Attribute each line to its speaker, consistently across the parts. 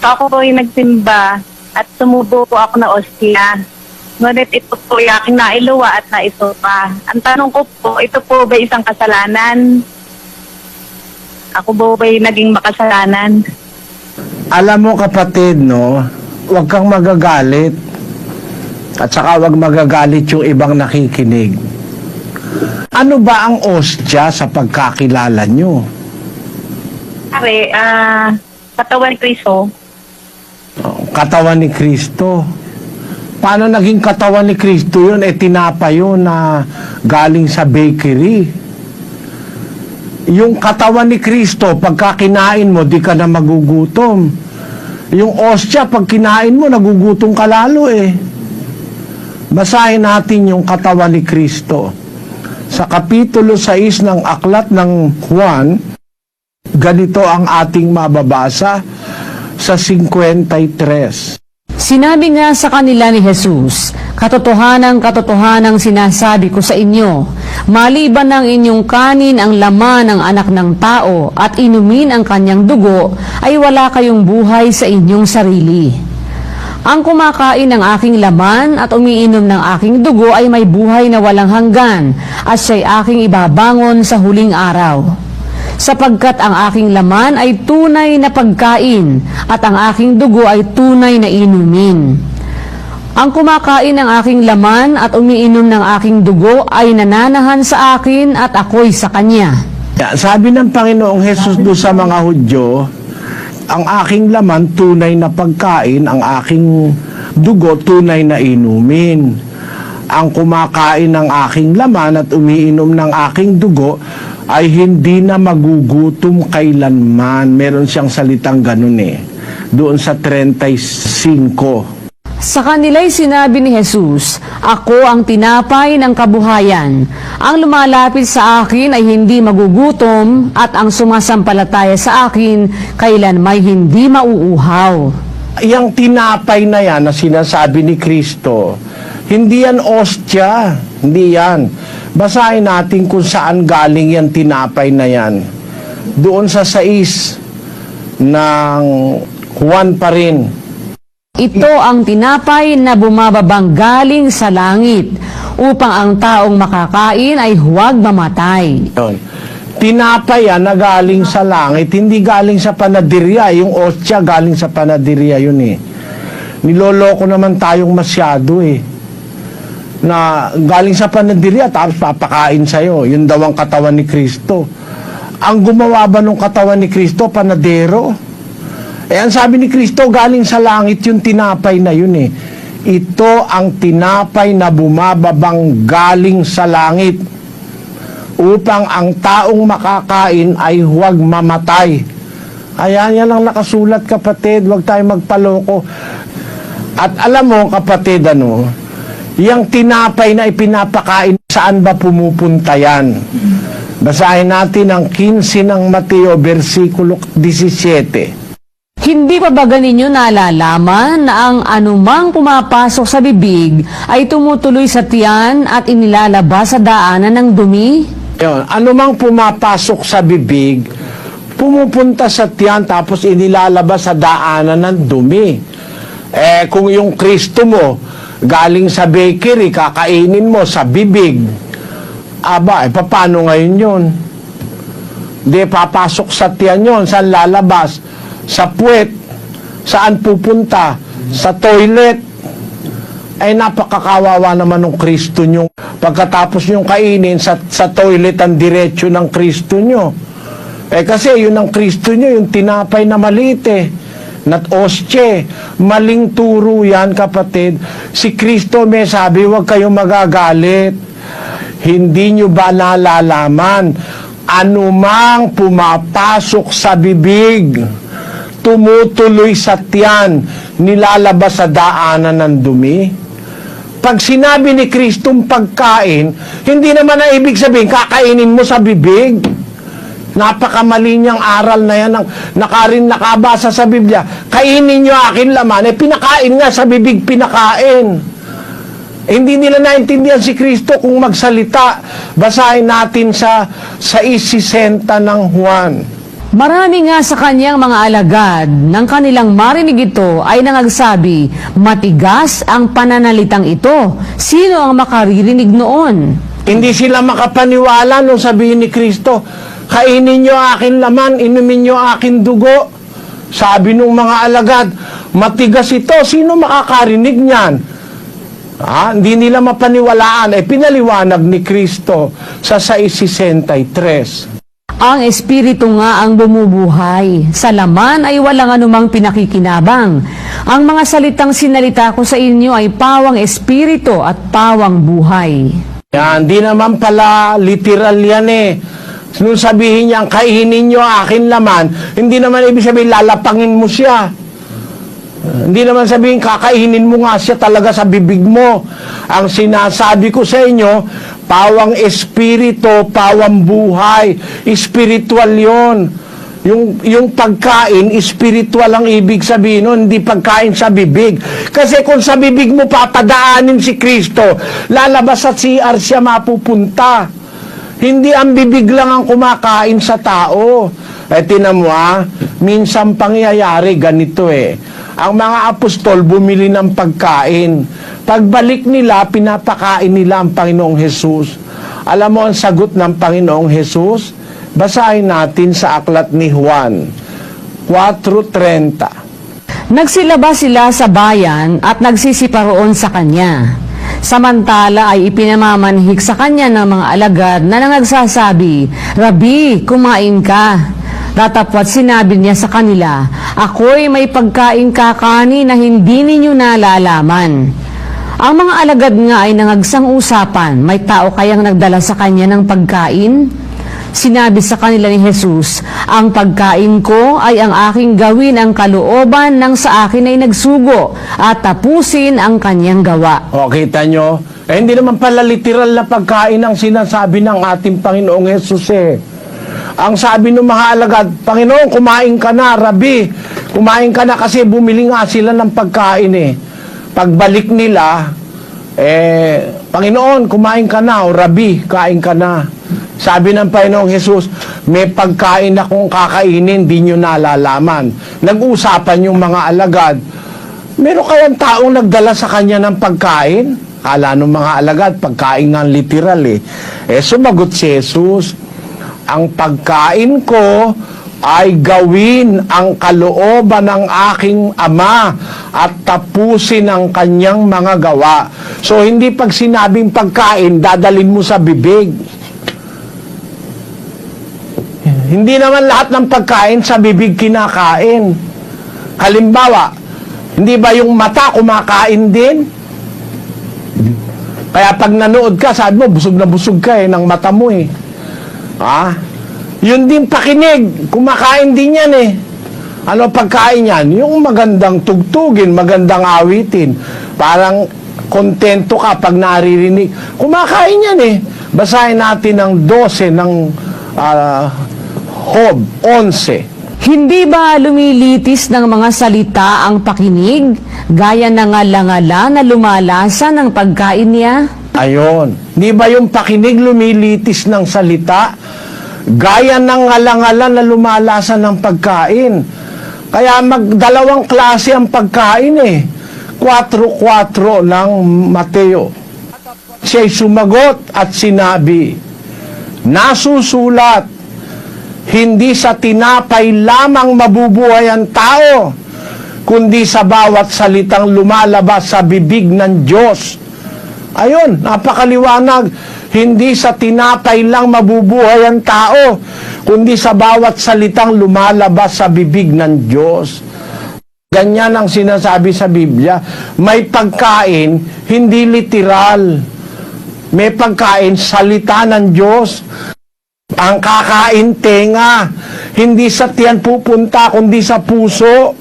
Speaker 1: Ako po yung nagsimba at sumubo po ako na ostya. Ngunit ito po yung aking nailuwa at naisupa. Ang tanong ko po, ito po ba isang kasalanan? Ako po ba yung naging makasalanan?
Speaker 2: Alam mo kapatid, no, huwag kang magagalit. At saka huwag magagalit yung ibang nakikinig. Ano ba ang ostya sa pagkakilala nyo?
Speaker 1: Pare, ah, katawan Kristo,
Speaker 2: Oh, Katawan ni Kristo. Paano naging katawan ni Kristo yun? Eh, tinapa yun na galing sa bakery. Yung katawan ni Kristo, pagka kinain mo, di ka na magugutom. Yung ostya, pag kinain mo, nagugutom ka lalo eh. Basahin natin yung katawan ni Kristo. Sa Kapitulo 6 ng Aklat ng Juan, ganito ang ating mababasa sa 53.
Speaker 3: Sinabi nga sa kanila ni Jesus, Katotohanang katotohanang sinasabi ko sa inyo, maliban ng inyong kanin ang laman ng anak ng tao at inumin ang kanyang dugo, ay wala kayong buhay sa inyong sarili. Ang kumakain ng aking laman at umiinom ng aking dugo ay may buhay na walang hanggan at siya'y aking ibabangon sa huling araw sapagkat ang aking laman ay tunay na pagkain at ang aking dugo ay tunay na inumin. Ang kumakain ng aking laman at umiinom ng aking dugo ay nananahan sa akin at ako'y sa kanya.
Speaker 2: Sabi ng Panginoong Hesus do sa mga Hudyo, ang aking laman tunay na pagkain, ang aking dugo tunay na inumin. Ang kumakain ng aking laman at umiinom ng aking dugo ay hindi na magugutom kailanman. Meron siyang salitang ganun eh. Doon sa 35.
Speaker 3: Sa kanila'y sinabi ni Jesus, Ako ang tinapay ng kabuhayan. Ang lumalapit sa akin ay hindi magugutom at ang sumasampalataya sa akin kailan may hindi mauuhaw.
Speaker 2: Yang tinapay na yan na sinasabi ni Kristo, hindi yan ostya, hindi yan. Basahin natin kung saan galing yan tinapay na yan. Doon sa sais ng Juan pa rin.
Speaker 3: Ito ang tinapay na bumababang galing sa langit upang ang taong makakain ay huwag mamatay.
Speaker 2: Yun. Tinapay yan na galing sa langit, hindi galing sa panadirya. Yung ostya galing sa panadirya yun eh. Niloloko naman tayong masyado eh. Na galing sa panadirya tapos papakain sa'yo. Yun daw ang katawan ni Kristo. Ang gumawa ba ng katawan ni Kristo, panadero? Eh, ang sabi ni Kristo, galing sa langit yung tinapay na yun eh. Ito ang tinapay na bumababang galing sa langit upang ang taong makakain ay huwag mamatay. Ayan, yan ang nakasulat kapatid, huwag tayo magpaloko. At alam mo kapatid, ano, yung tinapay na ipinapakain, saan ba pumupunta yan? Basahin natin ang 15 ng Mateo, versikulo 17.
Speaker 3: Hindi pa ba ganinyo nalalaman na ang anumang pumapasok sa bibig ay tumutuloy sa tiyan at inilalabas sa daanan ng dumi?
Speaker 2: Yun, ano mang pumapasok sa bibig, pumupunta sa tiyan tapos inilalabas sa daanan ng dumi. Eh, kung yung Kristo mo, galing sa bakery, kakainin mo sa bibig, aba, eh, paano ngayon yun? Di, papasok sa tiyan yun, saan lalabas? Sa puwet, saan pupunta? Sa toilet, ay napakakawawa naman ng Kristo nyo. Pagkatapos nyo kainin sa, sa toilet ang diretsyo ng Kristo nyo. Eh kasi yun ang Kristo nyo, yung tinapay na maliit eh. Nat ostye. Maling turo yan kapatid. Si Kristo may sabi, huwag kayong magagalit. Hindi nyo ba nalalaman? Anumang pumapasok sa bibig, tumutuloy sa tiyan, nilalabas sa daanan ng dumi. Pag sinabi ni Kristong pagkain, hindi naman na ibig sabihin kakainin mo sa bibig. Napakamali niyang aral na yan, ang nakarin nakabasa sa Biblia. Kainin niyo akin laman, eh pinakain nga sa bibig pinakain. Eh, hindi nila naintindihan si Kristo kung magsalita. Basahin natin sa sa isisenta ng Juan.
Speaker 3: Marami nga sa kanyang mga alagad nang kanilang marinig ito ay nangagsabi, matigas ang pananalitang ito. Sino ang makaririnig noon?
Speaker 2: Hindi sila makapaniwala nung sabihin ni Kristo, kainin nyo akin laman, inumin nyo akin dugo. Sabi nung mga alagad, matigas ito, sino makakarinig niyan? Ah, hindi nila mapaniwalaan, eh pinaliwanag ni Kristo sa 663.
Speaker 3: Ang espiritu nga ang bumubuhay. Sa laman ay walang anumang pinakikinabang. Ang mga salitang sinalita ko sa inyo ay pawang espiritu at pawang buhay.
Speaker 2: Yan, di naman pala literal yan eh. Nung sabihin niya, kainin nyo akin laman, hindi naman ibig sabihin lalapangin mo siya. Hindi naman sabihin kakainin mo nga siya talaga sa bibig mo. Ang sinasabi ko sa inyo, pawang espiritu, pawang buhay, spiritual yon. Yung, yung pagkain, spiritual ang ibig sabihin nun, hindi pagkain sa bibig. Kasi kung sa bibig mo papadaanin si Kristo, lalabas at CR siya mapupunta. Hindi ang bibig lang ang kumakain sa tao. Eh, tinan ah, minsan pangyayari ganito eh. Ang mga apostol bumili ng pagkain. Pagbalik nila, pinapakain nila ang Panginoong Hesus. Alam mo ang sagot ng Panginoong Hesus? Basahin natin sa aklat ni Juan 4.30.
Speaker 3: Nagsilabas sila sa bayan at nagsisiparoon sa kanya. Samantala ay ipinamamanhik sa kanya ng mga alagad na nangagsasabi, Rabi, kumain ka. Tatapwat sinabi niya sa kanila, Ako'y may pagkain kakani na hindi ninyo nalalaman. Ang mga alagad nga ay nangagsang usapan, may tao kayang nagdala sa kanya ng pagkain? Sinabi sa kanila ni Jesus, Ang pagkain ko ay ang aking gawin ang kalooban ng sa akin ay nagsugo at tapusin ang kanyang gawa.
Speaker 2: O, kita nyo? Eh, hindi naman pala literal na pagkain ang sinasabi ng ating Panginoong Yesus eh. Ang sabi ng mga alagad, Panginoon, kumain ka na, Rabi. Kumain ka na kasi bumili nga sila ng pagkain eh. Pagbalik nila, eh, Panginoon, kumain ka na, o Rabi, kain ka na. Sabi ng Panginoong Jesus, may pagkain akong kakainin, di nyo nalalaman. Nag-usapan yung mga alagad, Meron kayang taong nagdala sa kanya ng pagkain? Kala ng mga alagad, pagkain nga literal eh. Eh, sumagot si Jesus, ang pagkain ko ay gawin ang kalooban ng aking ama at tapusin ang kanyang mga gawa. So, hindi pag sinabing pagkain, dadalin mo sa bibig. Hindi naman lahat ng pagkain sa bibig kinakain. Halimbawa, hindi ba yung mata kumakain din? Kaya pag nanood ka, sabi mo, busog na busog ka eh, ng mata mo eh. Ha? Yun din pakinig, kumakain din yan eh. Ano pagkain yan? Yung magandang tugtugin, magandang awitin. Parang kontento ka pag naririnig. Kumakain yan eh. Basahin natin ang 12 ng ah, Hob, 11.
Speaker 3: Hindi ba lumilitis ng mga salita ang pakinig, gaya ng alangala na lumalasa ng pagkain niya?
Speaker 2: Ayon. Di ba yung pakinig lumilitis ng salita? Gaya ng ngalangala na lumalasa ng pagkain. Kaya magdalawang klase ang pagkain eh. 4-4 ng Mateo. Siya'y sumagot at sinabi, Nasusulat, hindi sa tinapay lamang mabubuhay ang tao, kundi sa bawat salitang lumalabas sa bibig ng Diyos. Ayun, napakaliwanag. Hindi sa tinapay lang mabubuhay ang tao, kundi sa bawat salitang lumalabas sa bibig ng Diyos. Ganyan ang sinasabi sa Biblia. May pagkain, hindi literal. May pagkain, salita ng Diyos. Ang kakain tenga, hindi sa tiyan pupunta, kundi sa puso.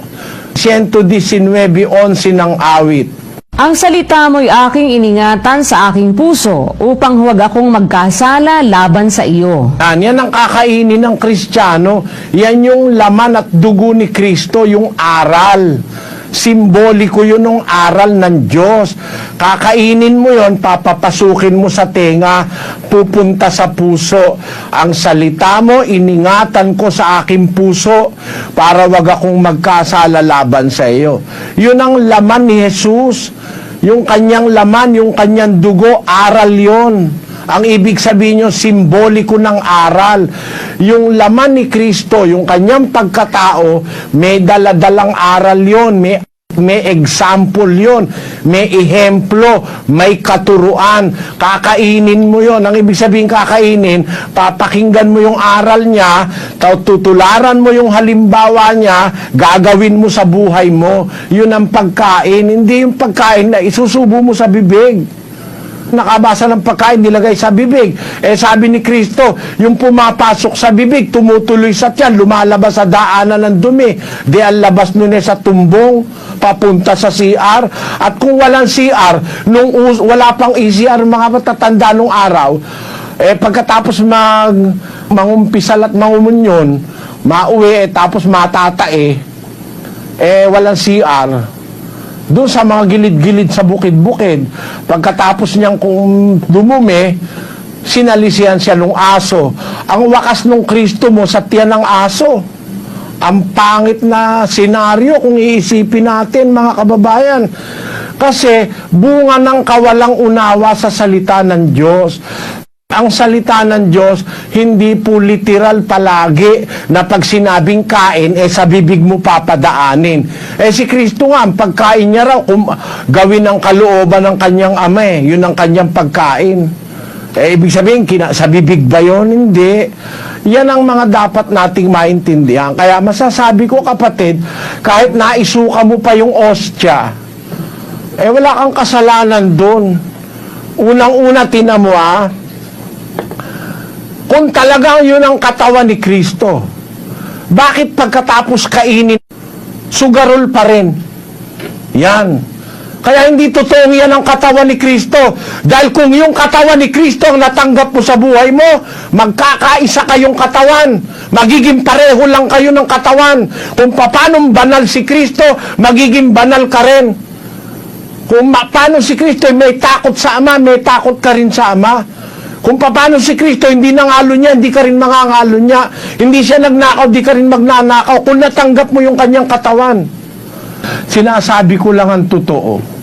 Speaker 2: 119.11 ng awit.
Speaker 3: Ang salita mo'y aking iningatan sa aking puso upang huwag akong magkasala laban sa iyo.
Speaker 2: Yan, yan ang kakainin ng Kristiyano. Yan yung laman at dugo ni Kristo, yung aral. Simboliko yun ng aral ng Diyos. Kakainin mo yon, papapasukin mo sa tenga, pupunta sa puso. Ang salita mo, iningatan ko sa aking puso para wag akong magkasala laban sa iyo. Yun ang laman ni Jesus. Yung kanyang laman, yung kanyang dugo, aral yon. Ang ibig sabihin nyo, simboliko ng aral. Yung laman ni Kristo, yung kanyang pagkatao, may daladalang aral yon, may may example yon, may ehemplo, may katuruan. Kakainin mo yon. Ang ibig sabihin kakainin, papakinggan mo yung aral niya, tutularan mo yung halimbawa niya, gagawin mo sa buhay mo. Yun ang pagkain, hindi yung pagkain na isusubo mo sa bibig nakabasa ng pagkain nilagay sa bibig. Eh sabi ni Kristo, yung pumapasok sa bibig, tumutuloy sa tiyan, lumalabas sa daanan ng dumi. Di ang labas nun eh sa tumbong, papunta sa CR. At kung walang CR, nung wala pang ECR, mga matatanda nung araw, eh pagkatapos mag mangumpisal at mangumunyon, mauwi eh, tapos matatae, eh walang CR, doon sa mga gilid-gilid sa bukid-bukid. Pagkatapos niyang kung dumumi, sinalisihan siya ng aso. Ang wakas ng Kristo mo sa tiyan ng aso. Ang pangit na senaryo kung iisipin natin mga kababayan. Kasi bunga ng kawalang unawa sa salita ng Diyos. Ang salita ng Diyos, hindi po literal palagi na pag sinabing kain, eh sa bibig mo papadaanin. Eh si Kristo nga, ang pagkain niya raw, kung gawin ang kalooban ng kanyang ama eh. Yun ang kanyang pagkain. Eh, ibig sabihin, kina, sa bibig ba yun? Hindi. Yan ang mga dapat nating maintindihan. Kaya masasabi ko kapatid, kahit naisuka mo pa yung ostya, eh wala kang kasalanan doon. Unang-una, tinan mo ah, kung talagang yun ang katawan ni Kristo, bakit pagkatapos kainin, sugarol pa rin? Yan. Kaya hindi totoong yan ang katawan ni Kristo. Dahil kung yung katawan ni Kristo ang natanggap mo sa buhay mo, magkakaisa kayong katawan. Magiging pareho lang kayo ng katawan. Kung paano banal si Kristo, magiging banal ka rin. Kung paano si Kristo ay may takot sa Ama, may takot ka rin sa Ama. Kung paano si Kristo hindi nangalo niya, hindi ka rin mangangalo niya. Hindi siya nagnakaw, di ka rin magnanakaw. Kung natanggap mo yung kanyang katawan. Sinasabi ko lang ang totoo.